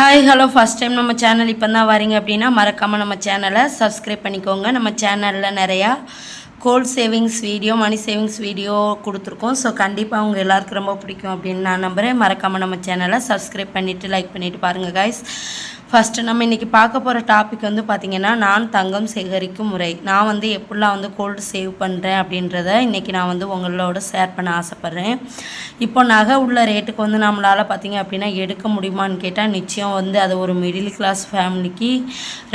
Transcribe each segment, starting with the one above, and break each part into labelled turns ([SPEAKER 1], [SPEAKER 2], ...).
[SPEAKER 1] Hi hello first time நம்ம channel இப்போ தான் வரீங்க அப்படின்னா மறக்காமல் நம்ம சேனலை சப்ஸ்கிரைப் பண்ணிக்கோங்க. நம்ம சேனலில் நிறையா gold savings video money savings video கொடுத்துருக்கோம். ஸோ கண்டிப்பாக அவங்க எல்லாருக்கும் ரொம்ப பிடிக்கும் அப்படின்னு நான் நம்புகிறேன் மறக்காமல் நம்ம சேனலை சப்ஸ்கிரைப் பண்ணிவிட்டு லைக் பண்ணிவிட்டு பாருங்கள் காய்ஸ் ஃபஸ்ட்டு நம்ம இன்றைக்கி பார்க்க போகிற டாபிக் வந்து பார்த்திங்கன்னா நான் தங்கம் சேகரிக்கும் முறை. நான் வந்து எப்படிலாம் வந்து கோல்டு சேவ் பண்ணுறேன் அப்படின்றத இன்றைக்கி நான் வந்து உங்களோட ஷேர் பண்ண ஆசைப்பட்றேன். இப்போ நகை உள்ள ரேட்டுக்கு வந்து நம்மளால் பார்த்திங்க அப்படின்னா எடுக்க முடியுமான்னு கேட்டால் நிச்சயம் வந்து அது ஒரு மிடில் கிளாஸ் ஃபேமிலிக்கு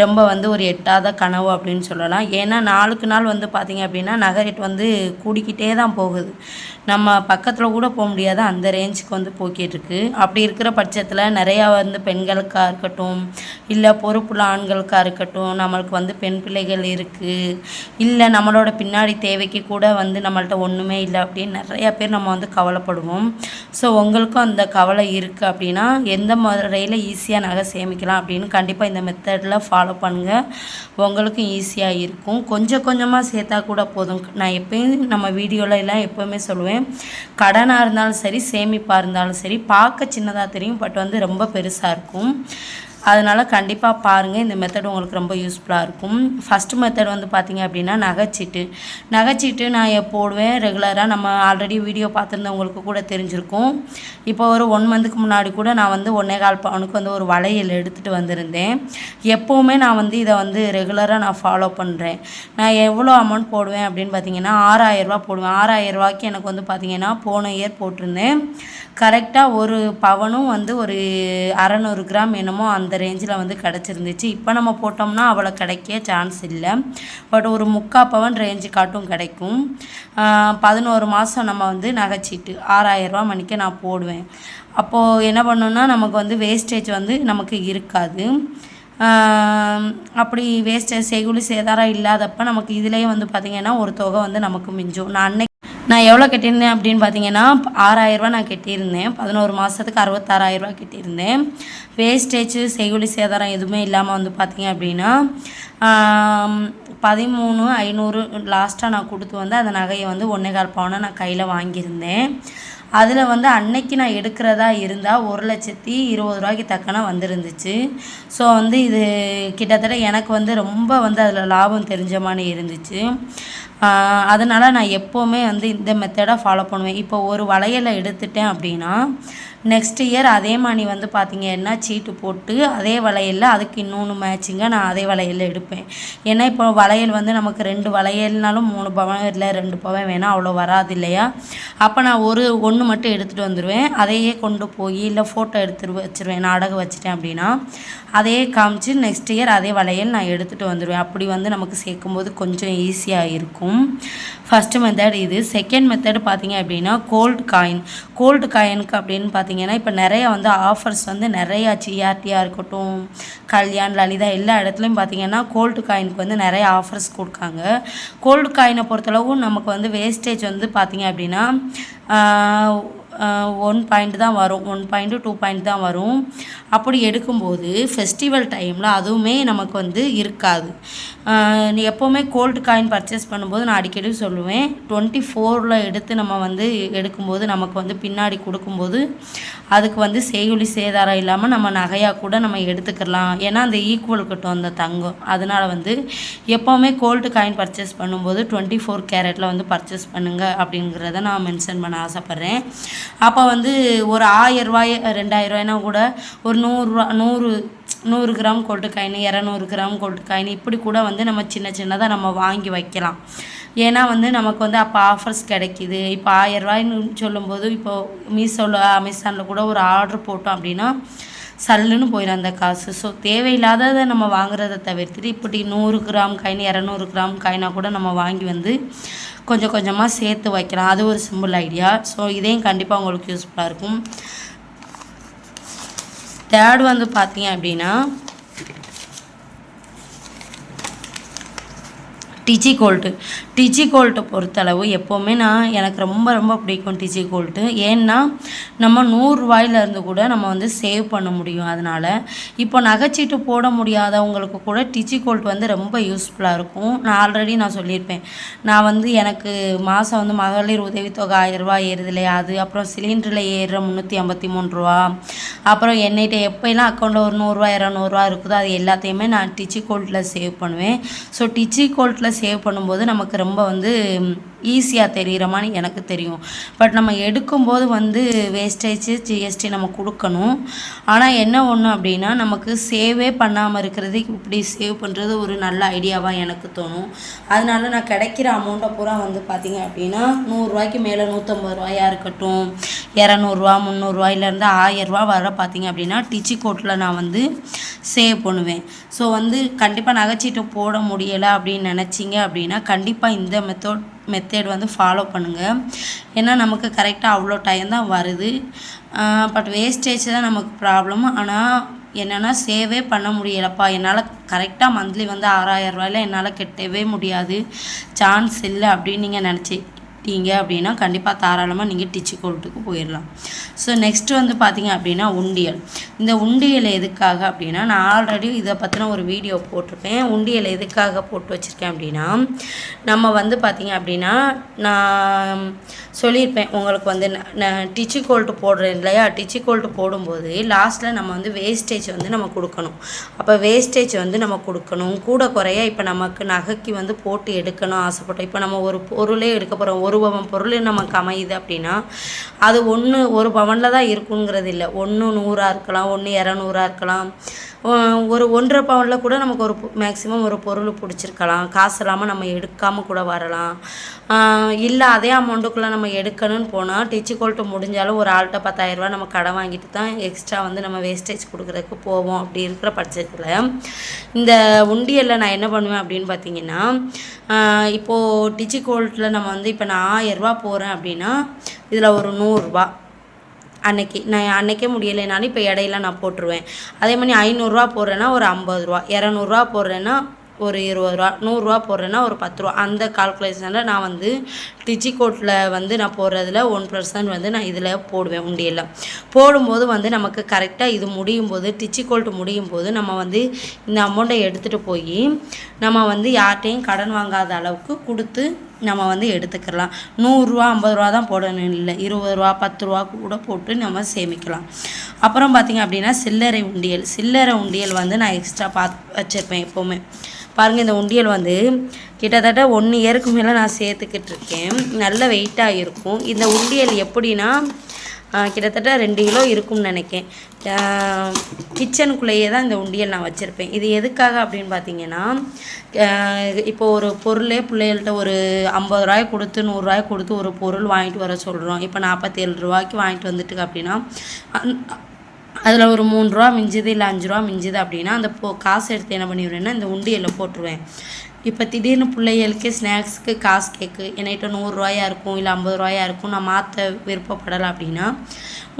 [SPEAKER 1] ரொம்ப வந்து ஒரு எட்டாத கனவு அப்படின்னு சொல்லலாம். ஏன்னா நாளுக்கு நாள் வந்து பார்த்திங்க அப்படின்னா நகை ரேட் வந்து கூடிக்கிட்டே தான் போகுது. நம்ம பக்கத்தில் கூட போக முடியாத. அந்த ரேஞ்சுக்கு வந்து போய்கிட்டு இருக்கு. அப்படி இருக்கிற பட்சத்தில் நிறையா வந்து பெண்களுக்காக இருக்கட்டும் இல்லை பொறுப்புள்ள ஆண்களுக்காக இருக்கட்டும் நம்மளுக்கு வந்து பெண் பிள்ளைகள் இருக்குது இல்லை நம்மளோட பின்னாடி தேவைக்கு கூட வந்து நம்மள்ட்ட ஒன்றுமே இல்லை அப்படின்னு நிறையா பேர் நம்ம வந்து கவலைப்படுவோம். ஸோ உங்களுக்கும் அந்த கவலை இருக்குது அப்படின்னா எந்த முறையில் ஈஸியாக நகை சேமிக்கலாம் அப்படின்னு கண்டிப்பாக இந்த மெத்தடில் ஃபாலோ பண்ணுங்கள் உங்களுக்கும் ஈஸியாக இருக்கும். கொஞ்சம் கொஞ்சமாக சேர்த்தா கூட போதும். நான் எப்பயும் நம்ம வீடியோவில் எல்லாம் எப்போவுமே சொல்லுவேன். கடனாக இருந்தாலும் சரி சேமிப்பாக இருந்தாலும் சரி பார்க்க சின்னதாக தெரியும் பட் வந்து ரொம்ப பெருசாக இருக்கும். அதனால் கண்டிப்பாக பாருங்கள் இந்த மெத்தட் உங்களுக்கு ரொம்ப யூஸ்ஃபுல்லாக இருக்கும். ஃபஸ்ட்டு மெத்தட் வந்து பார்த்திங்க அப்படின்னா நகைச்சீட்டு. நகைச்சீட்டு நான் போடுவேன்? ரெகுலராக நம்ம ஆல்ரெடி வீடியோ பார்த்துருந்தவங்களுக்கு கூட தெரிஞ்சிருக்கும். இப்போ ஒரு ஒன் மந்த்துக்கு முன்னாடி கூட நான் வந்து ஒன்றே கால் பவுனுக்கு வந்து ஒரு வளையல் எடுத்துகிட்டு வந்திருந்தேன். எப்போவுமே நான் வந்து இதை வந்து ரெகுலராக நான் ஃபாலோ பண்ணுறேன் நான் எவ்வளோ அமௌண்ட் போடுவேன் அப்படின்னு பார்த்தீங்கன்னா ஆறாயிரரூபா போடுவேன். ஆறாயிரரூபாய்க்கு எனக்கு வந்து பார்த்திங்கன்னா போன இயர் போட்டிருந்தேன். கரெக்டாக ஒரு பவனும் வந்து ஒரு அறநூறு கிராம் என்னமோ அந்த ரேஞ்சில் வந்து கிடச்சிருந்துச்சு. இப்போ நம்ம போட்டோம்னா அவ்வளோ கிடைக்க சான்ஸ் இல்லை. பட் ஒரு முக்கா பவன் ரேஞ்சு காட்டும் கிடைக்கும். பதினோரு மாதம் நம்ம வந்து நகைச்சீட்டு ஆறாயிரரூவா மணிக்கு நான் போடுவேன். அப்போது என்ன பண்ணோன்னா நமக்கு வந்து வேஸ்டேஜ் வந்து நமக்கு இருக்காது. அப்படி வேஸ்டேஜ் செய்குலி சேதாரம் இல்லாதப்ப நமக்கு இதுலேயே வந்து பார்த்திங்கன்னா ஒரு தொகை வந்து நமக்கு மிஞ்சும். நான் அன்னைக்கு நான் எவ்வளோ கட்டியிருந்தேன் அப்படின்னு பார்த்தீங்கன்னா ஆறாயிரரூவா நான் கட்டியிருந்தேன். பதினோரு மாதத்துக்கு அறுபத்தாறாயிரரூவா கட்டியிருந்தேன். வேஸ்டேஜ் செய்குலி சேதாரம் எதுவுமே இல்லாமல் வந்து பார்த்தீங்க அப்படின்னா பதிமூணு ஐநூறு லாஸ்ட்டாக நான் கொடுத்து வந்து அந்த நகையை வந்து ஒன்றே கால் பவுனை நான் கையில் வாங்கியிருந்தேன். அதில் வந்து அன்னைக்கு நான் எடுக்கிறதா இருந்தால் ஒரு லட்சத்தி இருபது ரூபாய்க்கு தக்கன வந்துருந்துச்சு. ஸோ வந்து இது கிட்டத்தட்ட எனக்கு வந்து ரொம்ப வந்து அதில் லாபம் தெரிஞ்ச மாதிரி இருந்துச்சு. அதனால் நான் எப்போவுமே வந்து இந்த மெத்தடை ஃபாலோ பண்ணுவேன். இப்போ ஒரு வளையலை எடுத்துட்டேன் அப்படின்னா நெக்ஸ்ட் இயர் அதே மாதிரி வந்து பார்த்திங்கன்னா சீட்டு போட்டு அதே வளையலில் அதுக்கு இன்னொன்று மேட்சிங்காக நான் அதே வளையலில் எடுப்பேன். ஏன்னா இப்போ வளையல் வந்து நமக்கு ரெண்டு வளையல்னாலும் மூணு பவன் இல்லை ரெண்டு பவன் வேணால் அவ்வளோ வராது இல்லையா? அப்போ நான் ஒரு ஒன்று மட்டும் எடுத்துகிட்டு வந்துடுவேன் அதையே கொண்டு போய் இல்லை ஃபோட்டோ எடுத்து வச்சிருவேன். நான் அடகு வச்சுட்டேன் அப்படின்னா அதையே காமிச்சு நெக்ஸ்ட் இயர் அதே வளையல் நான் எடுத்துகிட்டு வந்துடுவேன் அப்படி வந்து நமக்கு சேர்க்கும்போது கொஞ்சம் ஈஸியாக இருக்கும். ஃபஸ்ட்டு மெத்தட் இது. செகண்ட் மெத்தட் பார்த்தீங்க அப்படின்னா கோல்டு காயின் கோல்டு காயினுக்கு அப்படின்னு பார்த்தீங்கன்னா இப்போ நிறைய வந்து ஆஃபர்ஸ் வந்து நிறையா ஜிஆர்டியாக இருக்கட்டும் கல்யாண் லலிதா எல்லா இடத்துலையும் பார்த்தீங்கன்னா கோல்டு காயினுக்கு வந்து நிறைய ஆஃபர்ஸ் கொடுக்காங்க. கோல்டு காயினை பொறுத்தளவு நமக்கு வந்து வேஸ்டேஜ் வந்து பார்த்தீங்க அப்படின்னா ஒன் பாயிண்ட் தான் வரும். ஒன் பாயிண்ட்டு டூ பாயிண்ட் தான் வரும். அப்படி எடுக்கும்போது ஃபெஸ்டிவல் டைமில் அதுவுமே நமக்கு வந்து இருக்காது. நீ எப்போவுமே கோல்டு காயின் பர்ச்சேஸ் பண்ணும்போது நான் அடிக்கடி சொல்லுவேன் டுவெண்ட்டி ஃபோரில் எடுத்து நம்ம வந்து எடுக்கும்போது நமக்கு வந்து பின்னாடி கொடுக்கும்போது அதுக்கு வந்து செய்குலி சேதாரம் இல்லாமல் நம்ம நகையாக கூட நம்ம எடுத்துக்கலாம். ஏன்னா அந்த ஈக்குவல் கட்டும் அந்த தங்கம். அதனால் வந்து எப்போவுமே கோல்டு காயின் பர்ச்சேஸ் பண்ணும்போது டுவெண்ட்டி ஃபோர் கேரட்டில் வந்து பர்ச்சேஸ் பண்ணுங்கள் அப்படிங்கிறத நான் மென்ஷன் பண்ண ஆசைப்பட்றேன். அப்போ வந்து ஒரு ஆயிரம் ரூபாய் கூட ஒரு நூறுரூவா நூறு நூறு கிராம் கோல்டு காயின் இரநூறு கிராம் கோல்டு காயின் இப்படி கூட வந்து நம்ம சின்ன சின்னதாக நம்ம வாங்கி வைக்கலாம். ஏன்னா வந்து நமக்கு வந்து அப்போ ஆஃபர்ஸ் கிடைக்கிது. இப்போ ஆயிரரூவாய்ன்னு சொல்லும்போது இப்போது மீஷோவில் அமேசானில் கூட ஒரு ஆர்டர் போட்டோம் அப்படின்னா சல்லுன்னு போயிடும் அந்த காசு. ஸோ தேவையில்லாததை நம்ம வாங்குறத தவிர்த்துட்டு இப்படி நூறு கிராம் காயின் இரநூறு கிராம் காயினாக கூட நம்ம வாங்கி வந்து கொஞ்சம் கொஞ்சமாக சேர்த்து வைக்கலாம். அது ஒரு சிம்பிள் ஐடியா ஸோ இதையும் கண்டிப்பாக உங்களுக்கு யூஸ்ஃபுல்லாக இருக்கும். தேர்ட் வந்து பார்த்தீங்க அப்படின்னா டிஜி கோல்டு டிஜி கோல்ட்டை பொறுத்தளவு எப்போவுமே நான் எனக்கு ரொம்ப ரொம்ப பிடிக்கும் டிஜி கோல்ட்டு ஏன்னா நம்ம நூறுரூவாயிலேருந்து கூட நம்ம வந்து சேவ் பண்ண முடியும் அதனால். இப்போ நகைச்சீட்டு போட முடியாதவங்களுக்கு கூட டிஜி கோல்ட் வந்து ரொம்ப யூஸ்ஃபுல்லாக இருக்கும். நான் ஆல்ரெடி நான் சொல்லியிருப்பேன். நான் வந்து எனக்கு மாதம் வந்து மகளிர் உதவித்தொகை ஆயிரரூபா ஏறுது இல்லையா? அது அப்புறம் சிலிண்டரில் ஏறுற முந்நூற்றி ஐம்பத்தி மூணு ரூபா. அப்புறம் என்னிட்ட எப்போயெல்லாம் அக்கௌண்ட்டில் ஒரு நூறுரூவா இரநூறுவா இருக்குதோ அது எல்லாத்தையுமே நான் டிச்சி கோல்ட்டில் சேவ் பண்ணுவேன். ஸோ டிச்சி கோல்ட்டில் சேவ் பண்ணும்போது நமக்கு ரொம்ப வந்து ஈஸியாக தெரிகிற மாதிரி எனக்கு தெரியும். பட் நம்ம எடுக்கும்போது வந்து வேஸ்டேஜ் ஜிஎஸ்டி நம்ம கொடுக்கணும். ஆனால் என்ன ஒன்று அப்படின்னா நமக்கு சேவே பண்ணாமல் இருக்கிறது இப்படி சேவ் பண்ணுறது ஒரு நல்ல ஐடியாவாக எனக்கு தோணும். அதனால நான் கிடைக்கிற அமௌண்ட்டை பூரா வந்து பார்த்திங்க அப்படின்னா நூறுரூவாய்க்கு மேலே நூற்றம்பது ரூபாயாக இருக்கட்டும் இரநூறுவா முந்நூறுரூவாயிலேருந்து ஆயிரரூவா வர பார்த்திங்க அப்படின்னா டிச்சி கோட்டில் நான் வந்து சேவ் பண்ணுவேன். ஸோ வந்து கண்டிப்பாக நகைச்சீட்டு போட முடியலை அப்படின்னு நினச்சிங்க அப்படின்னா கண்டிப்பாக இந்த மெத்தட் மெத்தேட் வந்து ஃபாலோ பண்ணுங்கள் ஏன்னா நமக்கு கரெக்டாக அவ்வளோ டைம் தான் வருது. பட் வேஸ்டேஜ் தான் நமக்கு ப்ராப்ளம் ஆனால் என்னென்னா சேவே பண்ண முடியலப்பா. என்னால் கரெக்டாக மந்த்லி வந்து ஆறாயிரம் ரூபாயில என்னால் கட்டவே முடியாது. சான்ஸ் இல்லை அப்படின்னு நீங்கள் நினச்சி விட்டீங்க அப்படின்னா கண்டிப்பாக தாராளமாக நீங்கள் டிச்சு கோல்ட்டுக்கு போயிடலாம் ஸோ நெக்ஸ்ட்டு வந்து பார்த்தீங்க அப்படின்னா உண்டியல். இந்த உண்டியல் எதுக்காக அப்படின்னா நான் ஆல்ரெடி இதை பற்றின ஒரு வீடியோ போட்டிருப்பேன். உண்டியல் எதுக்காக போட்டு வச்சுருக்கேன் அப்படின்னா நம்ம வந்து பார்த்திங்க அப்படின்னா நான் சொல்லியிருப்பேன். உங்களுக்கு வந்து டிச்சு கோல்ட்டு போடுறேன் இல்லையா? டிச்சு கோல்ட்டு போடும்போது லாஸ்ட்டில் நம்ம வந்து வேஸ்டேஜ் வந்து நம்ம கொடுக்கணும். அப்போ வேஸ்டேஜ் வந்து நம்ம கொடுக்கணும். கூட குறைய இப்போ நமக்கு நகைக்கு வந்து போட்டு எடுக்கணும் ஆசைப்பட்டோம். இப்போ நம்ம ஒரு பொருளே எடுக்க போகிறோம் ஒரு பவன் பொருள் நமக்கு அமையுது அப்படின்னா அது ஒன்று ஒரு பவனில் தான் இருக்குங்கிறது இல்லை ஒன்று நூறாக இருக்கலாம் ஒன்று இரநூறா இருக்கலாம். ஒரு ஒன்றரை பவுனில் கூட நமக்கு ஒரு மேக்ஸிமம் ஒரு பொருள் பிடிச்சிருக்கலாம். காசு இல்லாமல் நம்ம எடுக்காமல் கூட வரலாம். இல்லை அதே அமௌண்ட்டுக்குள்ளே நம்ம எடுக்கணும்னு போனால் டிச்சு கோல்ட்டு முடிஞ்சாலும் ஒரு ஆள்கிட்ட பத்தாயிரரூபா நம்ம கடன் வாங்கிட்டு தான் எக்ஸ்ட்ரா வந்து நம்ம வேஸ்டேஜ் கொடுக்குறதுக்கு போவோம் அப்படி இருக்கிற பட்சத்தில். இந்த உண்டியலில் நான் என்ன பண்ணுவேன் அப்படின்னு பார்த்தீங்கன்னா இப்போது டிச்சு கோல்ட்டில் நம்ம வந்து இப்போ நான் ஆயிரரூபா போகிறேன் அப்படின்னா இதில் ஒரு நூறுரூபா அன்னைக்கு நான் அன்னைக்கே முடியலைனாலும் இப்போ இடையில நான் போட்டுருவேன். அதே மாதிரி ஐநூறுரூவா போடுறேன்னா ஒரு ஐம்பது ரூபா இரநூறுவா போடுறேன்னா ஒரு இருபது ரூபா நூறுரூவா போடுறேன்னா ஒரு பத்து ரூபா அந்த கால்குலேஷனில் நான் வந்து டிஜிகோட்டில் வந்து நான் போடுறதுல ஒன் பர்சன்ட் வந்து நான் இதில் போடுவேன் உண்டியலில். போடும்போது வந்து நமக்கு கரெக்டாக இது முடியும் போது டிச்சிகோல்ட்டு முடியும் போது நம்ம வந்து இந்த அமௌண்ட்டை எடுத்துகிட்டு போய் நம்ம வந்து யார்கிட்டையும் கடன் வாங்காத அளவுக்கு கொடுத்து நம்ம வந்து எடுத்துக்கலாம். நூறுரூவா ஐம்பது ரூபா தான் போடணும். இல்லை இருபது ரூபா பத்து ரூபா கூட போட்டு நம்ம சேமிக்கலாம். அப்புறம் பார்த்திங்க அப்படின்னா சில்லறை உண்டியல். சில்லறை உண்டியல் வந்து நான் எக்ஸ்ட்ரா பார்த்து வச்சுருப்பேன் எப்போவுமே. பாருங்கள் இந்த உண்டியல் வந்து கிட்டத்தட்ட ஒன் இயருக்கு மேலே நான் சேர்த்துக்கிட்டு இருக்கேன். நல்ல வெயிட்டாக இருக்கும். இந்த உண்டியல் எப்படின்னா கிட்டத்தட்ட ரெண்டு கிலோ இருக்கும்னு நினைக்கேன். கிச்சனுக்குள்ளேயே தான் இந்த உண்டியல் நான் வச்சுருப்பேன். இது எதுக்காக அப்படின்னு பார்த்தீங்கன்னா இப்போ ஒரு பொருளே பிள்ளைகள்கிட்ட ஒரு ஐம்பது ரூபாய் கொடுத்து நூறுரூவாய் கொடுத்து ஒரு பொருள் வாங்கிட்டு வர சொல்கிறோம் இப்போ நாற்பத்தேழு ரூபாய்க்கு வாங்கிட்டு வந்துட்டு அப்படின்னா அதில் ஒரு மூணு ரூபா மிஞ்சுது இல்லை அஞ்சு ரூபா மிஞ்சுது அப்படின்னா அந்த போ காசு எடுத்து என்ன பண்ணிடுவேன்னா இந்த உண்டியலில் போட்டுருவேன். இப்போ திடீர்னு பிள்ளைகளுக்கு ஸ்நாக்ஸுக்கு காசு கேட்கு என்கிட்ட நூறுரூவாயா இருக்கும் இல்லை ஐம்பது ரூபாயா இருக்கும் நான் மாற்ற விருப்பப்படலை அப்படின்னா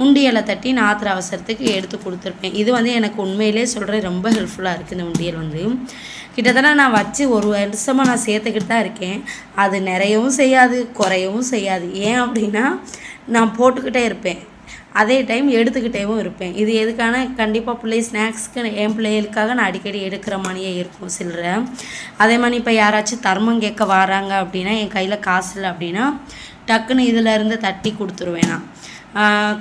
[SPEAKER 1] உண்டியலை தட்டி நான் ஆத்திர அவசரத்துக்கு எடுத்து கொடுத்துருப்பேன். இது வந்து எனக்கு உண்மையிலே சொல்கிறேன் ரொம்ப ஹெல்ப்ஃபுல்லாக இருக்குது இந்த உண்டியல் வந்து. கிட்டத்தட்ட நான் வச்சு ஒரு வருஷமாக நான் சேர்த்துக்கிட்டு தான் இருக்கேன். அது நிறையவும் செய்யாது குறையவும் செய்யாது. ஏன் அப்படின்னா நான் போட்டுக்கிட்டே இருப்பேன். அதே டைம் எடுத்துக்கிட்டேவும் இருப்பேன். இது எதுக்கான? கண்டிப்பாக பிள்ளை ஸ்நாக்ஸ்க்கு என் பிள்ளைகளுக்காக நான் அடிக்கடி எடுக்கிற மாதிரியே இருக்கும் சில்லற அதே மாதிரி இப்போ யாராச்சும் தர்மம் கேட்க வராங்க அப்படின்னா என் கையில் காசு இல்லை அப்படின்னா டக்குன்னு இதிலருந்து தட்டி கொடுத்துருவேன் நான்.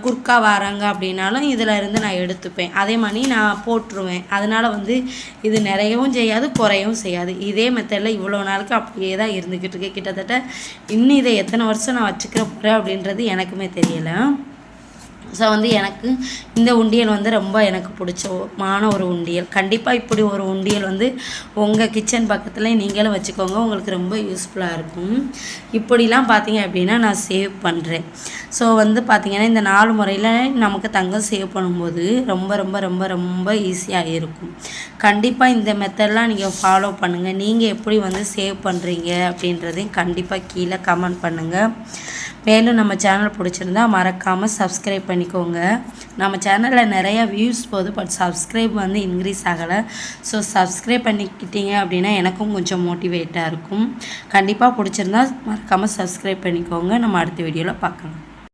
[SPEAKER 1] குர்க்கா வராங்க அப்படின்னாலும் இதில் இருந்து நான் எடுத்துப்பேன். அதே மாதிரி நான் போட்டுருவேன். அதனால் வந்து இது நிறையவும் செய்யாது குறையவும் செய்யாது. இதே மெத்தடில் இவ்வளோ நாளுக்கு அப்படியே தான் இருந்துக்கிட்டு இருக்கு. கிட்டத்தட்ட இன்னும் இதை எத்தனை வருஷம் நான் வச்சுக்கிற போகிறேன் அப்படின்றது எனக்குமே தெரியலை. ஸோ வந்து எனக்கு இந்த உண்டியல் வந்து ரொம்ப எனக்கு பிடிச்சமான ஒரு உண்டியல். கண்டிப்பாக இப்படி ஒரு உண்டியல் வந்து உங்கள் கிச்சன் பக்கத்தில் நீங்களும் வச்சுக்கோங்க. உங்களுக்கு ரொம்ப யூஸ்ஃபுல்லாக இருக்கும். இப்படிலாம் பார்த்தீங்க அப்படின்னா நான் சேவ் பண்ணுறேன் ஸோ வந்து பார்த்திங்கன்னா இந்த நாலு முறையில் நமக்கு தங்கம் சேவ் பண்ணும்போது ரொம்ப ரொம்ப ரொம்ப ரொம்ப ஈஸியாக இருக்கும். கண்டிப்பாக இந்த மெத்தட்லாம் நீங்கள் ஃபாலோ பண்ணுங்கள் நீங்கள் எப்படி வந்து சேவ் பண்ணுறீங்க அப்படின்றதையும் கண்டிப்பாக கீழே கமெண்ட் பண்ணுங்கள் மேலும் நம்ம சேனல் பிடிச்சிருந்தா மறக்காமல் சப்ஸ்கிரைப் பண்ணிக்கோங்க. நம்ம சேனலில் நிறையா வியூஸ் போகுது பட் சப்ஸ்கிரைப் வந்து இன்க்ரீஸ் ஆகலை. ஸோ சப்ஸ்கிரைப் பண்ணிக்கிட்டீங்க அப்படின்னா எனக்கும் கொஞ்சம் மோட்டிவேட்டாக இருக்கும். கண்டிப்பாக பிடிச்சிருந்தா மறக்காமல் சப்ஸ்கிரைப் பண்ணிக்கோங்க. நம்ம அடுத்த வீடியோவில் பார்க்கலாம்.